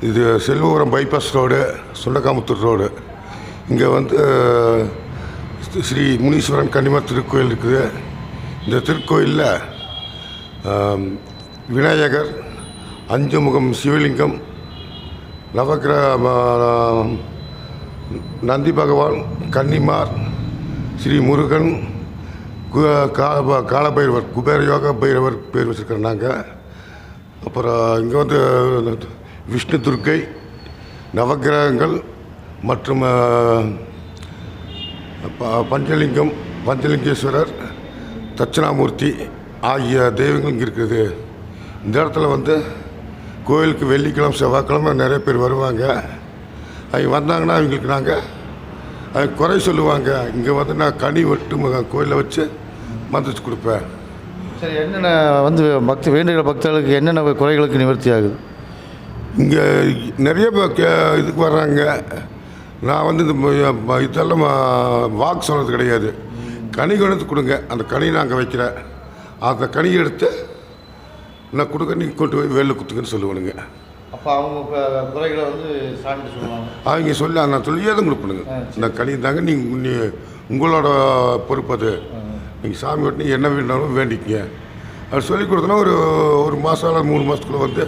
இது Selvapuram bypass road Sundakkamuthur road. இங்கே வந்து ஸ்ரீ- முனீஸ்வரன் கன்னிமார் திருக்கோயில் இருக்குது. இந்த திருக்கோயிலில் விநாயகர் அஞ்சுமுகம் சிவலிங்கம் நவகிரக நந்தி பகவான் கன்னிமார் ஸ்ரீ முருகன் கு- காலபைரவர் குபேர யோக பைரவர் பேர் வச்சுருக்கிறோம் நாங்கள் அப்புறம் இங்கே வந்து விஷ்ணு துர்க்கை நவக்கிரகங்கள் மற்றும் பஞ்சலிங்கம் பஞ்சலிங்கேஸ்வரர் தட்சிணாமூர்த்தி ஆகிய தெய்வங்கள் இங்கே இருக்குது. இந்த இடத்துல வந்து கோயிலுக்கு வெள்ளிக்கிழமை செவ்வாய்க்கிழமை நிறைய பேர் வருவாங்க. அவங்க வந்தாங்கன்னா அவங்களுக்கு நாங்கள் அவங்க குறை சொல்லுவாங்க. இங்கே வந்து நான் கனி வெட்டு கோயிலில் வச்சு மந்திரிச்சு கொடுப்பேன். சரி என்னென்ன வந்து பக்தி வேண்டுகிற பக்தர்களுக்கு என்னென்ன குறைகளுக்கு நிவர்த்தி ஆகுது இங்கே நிறைய இதுக்கு வர்றாங்க. நான் வந்து இந்த இதெல்லாம் வாக்கு சொல்கிறது கிடையாது. கனி கொண்டு கொடுங்க. அந்த கனி நாங்கள் வைக்கிறேன். அந்த கனியை எடுத்து நான் கொடுக்க நீங்கள் கொண்டு போய் வேலில் குத்துங்கன்னு சொல்லுவானுங்க. அப்போ அவங்க குறைகளை வந்து சாமி சொல்லுவாங்க. அவங்க சொல்லி நான் சொல்லியே தான் கொடுப்பணுங்க இந்த கனி தாங்க நீங்கள் நீ உங்களோட பொறுப்பு அது. நீங்கள் சாமி விட்டு என்ன வேணாலும் வேண்டிக்கங்க. அது சொல்லி கொடுத்தோன்னா ஒரு ஒரு மாதம் அல்லது மூணு மாதத்துக்குள்ளே வந்து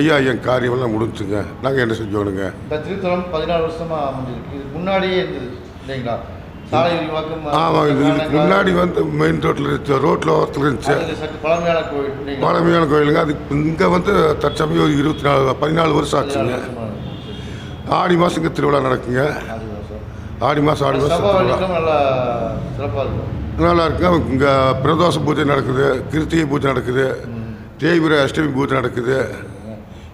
ஐயா என் காரியமெல்லாம் முடிஞ்சுங்க. நாங்கள் என்ன செஞ்சோனுங்க? இந்த திருத்தலம் பதினாலு வருஷமாக அமைஞ்சிருக்கு இதுக்கு முன்னாடியே இருந்தது இல்லைங்களா? சாலை விரிவாக்கம் ஆமாம் இது இதுக்கு முன்னாடி வந்து மெயின் ரோட்டில் இருந்துச்சு ரோட்டில் ஓரத்தில் இருந்துச்சு. பழமையான இல்லைங்களா? பழமையான கோயிலுங்க அது இங்கே வந்து தற்சமயம் ஒரு இருபத்தி நாலு பதினாலு வருஷம் ஆச்சுங்க. ஆடி மாதம் இங்கே திருவிழா நடக்குங்க. ஆடி மாதம் ஆடி மாதம் நல்லா சிறப்பாக இருக்கும். நல்லா இருக்குங்க இங்கே பிரதோஷ பூஜை நடக்குது கிருத்திகை பூஜை நடக்குது தேய்பிர அஷ்டமி பூஜை நடக்குது.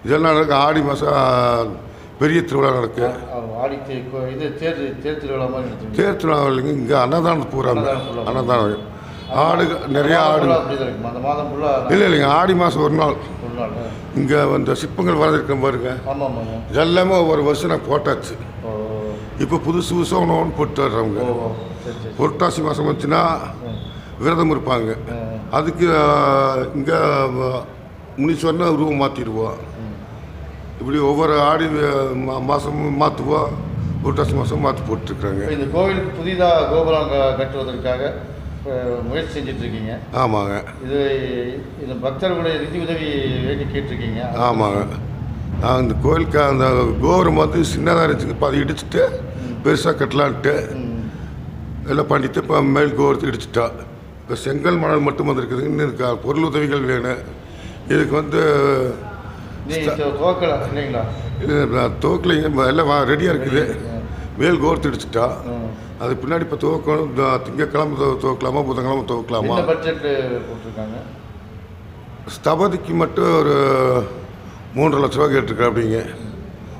இதெல்லாம் நடக்கு. ஆடி மாதம் பெரிய திருவிழா நடக்கு. தேர் தேர் திருவிழா இல்லைங்க இங்கே அன்னதானம் பூரா. அன்னதானம் ஆடு நிறைய ஆடு. இருக்கும்? இல்லை இல்லைங்க ஆடி மாதம் ஒரு நாள். இங்கே இந்த சிற்பங்கள் வரைஞ்சிருக்கேன் பாருங்க. இதெல்லாமே ஒவ்வொரு வருஷம் நான் போட்டாச்சு. இப்போ புதுசு புதுசாக ஒன்று ஒன்று போட்டு வர்றவங்க. புரட்டாசி மாதம் வந்துச்சுன்னா விரதம் இருப்பாங்க. அதுக்கு இங்கே முனீஸ்வரனை உருவம் மாற்றிடுவோம் இப்படி ஒவ்வொரு ஆடி மா- மாதமும் மாற்றுவோம் புரட்டாசி மாதம் மாற்றி போட்டுருக்குறாங்க. இந்த கோவிலுக்கு புதிதாக கோபுரம் கட்டுவதற்காக முயற்சி செஞ்சுட்டு இருக்கீங்க ஆமாங்க. இது இந்த பக்தர்களுடைய நிதி உதவி வேண்டி கேட்டிருக்கீங்க. ஆமாங்க. நான் இந்த கோயிலுக்கு அந்த கோபுரம் வந்து சின்னதாக இருந்துச்சுங்க இப்போ அதை இடிச்சிட்டு பெருசாக கட்டலான்ட்டு எல்லாம் பண்ணிட்டு இப்போ மேல் கோபுரத்தை இடிச்சிட்டா. இப்போ செங்கல் மணல் மட்டும் வந்திருக்குதுங்க இன்னும் இருக்கா? பொருள் உதவிகள் வேணும் இதுக்கு வந்து துவக்கலைங்க. எல்லாம் ரெடியாக இருக்குது. மேல் கோர்த்து இடிச்சிட்டா. அது பின்னாடி இப்போ துவக்கணும் திங்கக்கிழமை துவ- துவக்கலாமா புதன்கிழமை துவக்கலாமா? ஸ்தபதிக்கு மட்டும் ஒரு மூன்றரை லட்ச ரூபா கேட்டிருக்கேன் அப்படிங்க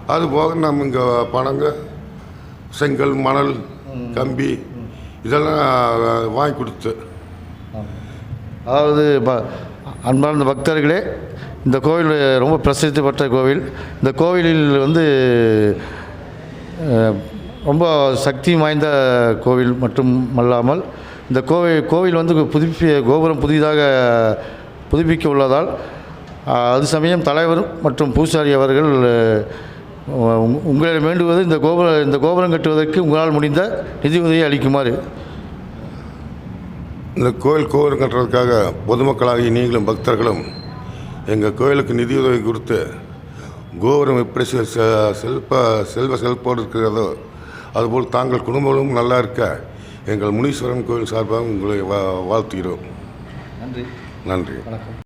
அது போக நம்ம இங்கே பணங்க செங்கல் மணல் கம்பி இதெல்லாம் வாங்கி கொடுத்து. அதாவது ப- அன்பார்ந்த பக்தர்களே இந்த கோவில் ரொம்ப பிரசித்தி பெற்ற கோவில். இந்த கோவிலில் வந்து ரொம்ப சக்தி வாய்ந்த கோவில் மட்டும் அல்லாமல் இந்த கோவில் கோவில் வந்து புதுப்பி கோபுரம் புதிதாக புதுப்பிக்க உள்ளதால் அது சமயம் தலைவர் மற்றும் பூசாரி அவர்கள் உங்களை வேண்டுவது இந்த கோபுர இந்த கோபுரம் கட்டுவதற்கு உங்களால் முடிந்த நிதி உதவியை அளிக்குமாறு. இந்த கோயில் கோவில் கட்டுறதுக்காக பொதுமக்களாகிய நீங்களும் பக்தர்களும் எங்கள் கோயிலுக்கு நிதியுதவி கொடுத்து கோபுரம் எப்படி செல்ப செல்வ செல்போடு இருக்கிறதோ அதுபோல் தாங்கள் குடும்பமும் நல்லா இருக்க எங்கள் முனீஸ்வரன் கோயில் சார்பாக உங்களை வா வாழ்த்துகிறோம். நன்றி. நன்றி. வணக்கம்.